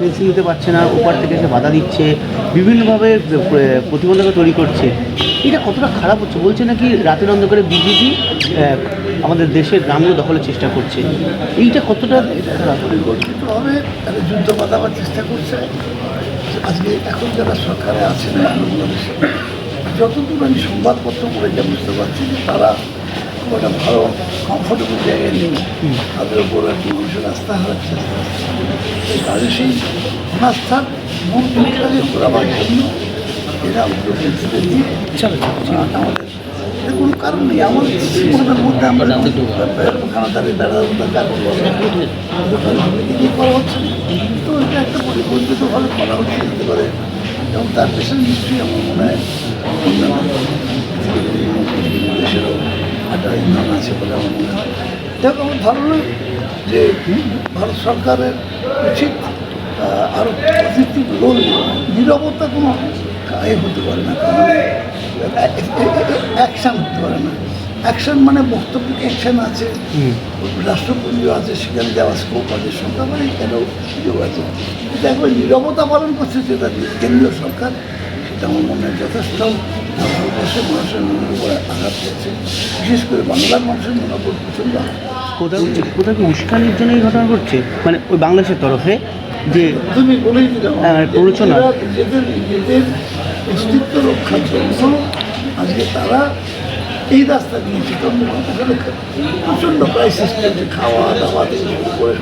Pencil নিতে পারছে না, ওপার থেকে এসে বাধা দিচ্ছে, বিভিন্নভাবে প্র- প্রতিবন্ধকতা তৈরি করছে। এটা কতটা খারাপ হচ্ছে? বলছে নাকি রাতের অন্ধকারে বিজেপি আমাদের দেশের গ্রামগুলো দখলের চেষ্টা করছে। এইটা কতটা খারাপ? পরিকল্পিতভাবে তারা যুদ্ধ বাঁধাবার চেষ্টা করছে। আজকে এখন যারা সরকারে আছেন বাংলাদেশে যতদূর আমি সংবাদপত্র পড়ে যা বুঝতে পারছি যে তারা একটা ভালো কমফোর্টেবল জায়গায় নেই। তাদের উপর একটি মানুষের আস্থা হারাচ্ছে কাজে সেই অনাস্থার মূল দিকটাকে ঘোরাবার জন্য এরা উদ্যোগ দিয়ে আমাদের এর কোনো কারণ নেই। আমাদের মনের মধ্যে আমরা খানাদারি দ্বারা কি করা হচ্ছে। তো এটা একটা পরিকল্পিতভাবে করা হচ্ছে পারে। এবং তার পেছনে নিশ্চয়ই আমার মনে হয় আছে বলে আমার মনে হয়। দেখো আমার ধারণা যে ভারত সরকারের উচিত আরও আরও পজিটিভ রোল নিরবতা কোনো এ হতে পারে না কারণ অ্যাকশান হতে পারে না। অ্যাকশন মানে বক্তব্য অ্যাকশন আছে রাষ্ট্রপুঞ্জ আছে সেখানে যাওয়ার স্কোপ আছে সরকার মানে কেন সুযোগ আছে। কিন্তু একবার নিরবতা পালন করছে যেটা কেন্দ্রীয় সরকার সেটা আমার মনে হয় যথেষ্ট। ভারতবর্ষের মানুষের মনের উপর আঘাত বিশেষ করে বাংলার মানুষের মনের উপর প্রচণ্ড আঘাত কোথাও কোথাও কি উস্কানির জন্য এই ঘটনা ঘটছে? মানে ওই বাংলাদেশের তরফে যে তুমি বলেই দিলাম প্ররোচনা। নিজেদের নিজেদের অস্তিত্ব রক্ষার জন্য আজকে তারা এই রাস্তা নিয়েছে প্রচণ্ড ক্রাইসিস চলছে খাওয়া দাওয়া থেকে শুরু করে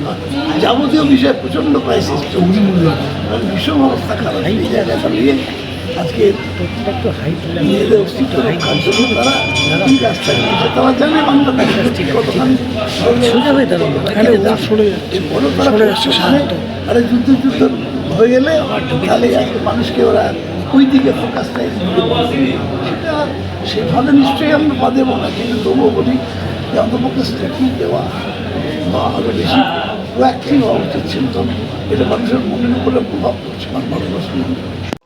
যাবতীয় বিষয়ে প্রচণ্ড ক্রাইসিস চলছে। মানে ভীষণ অবস্থা খারাপ। এই জায়গায় দাঁড়িয়ে আজকে নিজেদের অস্তিত্ব রক্ষার জন্য তারা এই রাস্তা নিয়েছে তারা জানে ঠিক কতখানি সোজা হয়ে দাঁড়ানো এরপরেও তারা করছে সামনে আরে যুদ্ধ যুদ্ধ হয়ে গেলে তাহলে মানুষকে ওরা ওই দিকে ফোকাসটা সেটা সেভাবে নিশ্চয়ই আমরা পা দেবো না কিন্তু তবুও বলি যে অন্তপক্ষে স্টেটমেন্ট দেওয়া বা আরও বেশি প্রোয়াক্টিভ হওয়া উচিত ছিল। এটা মানুষের মনের উপরে প্রভাব পড়ছে মানে মনে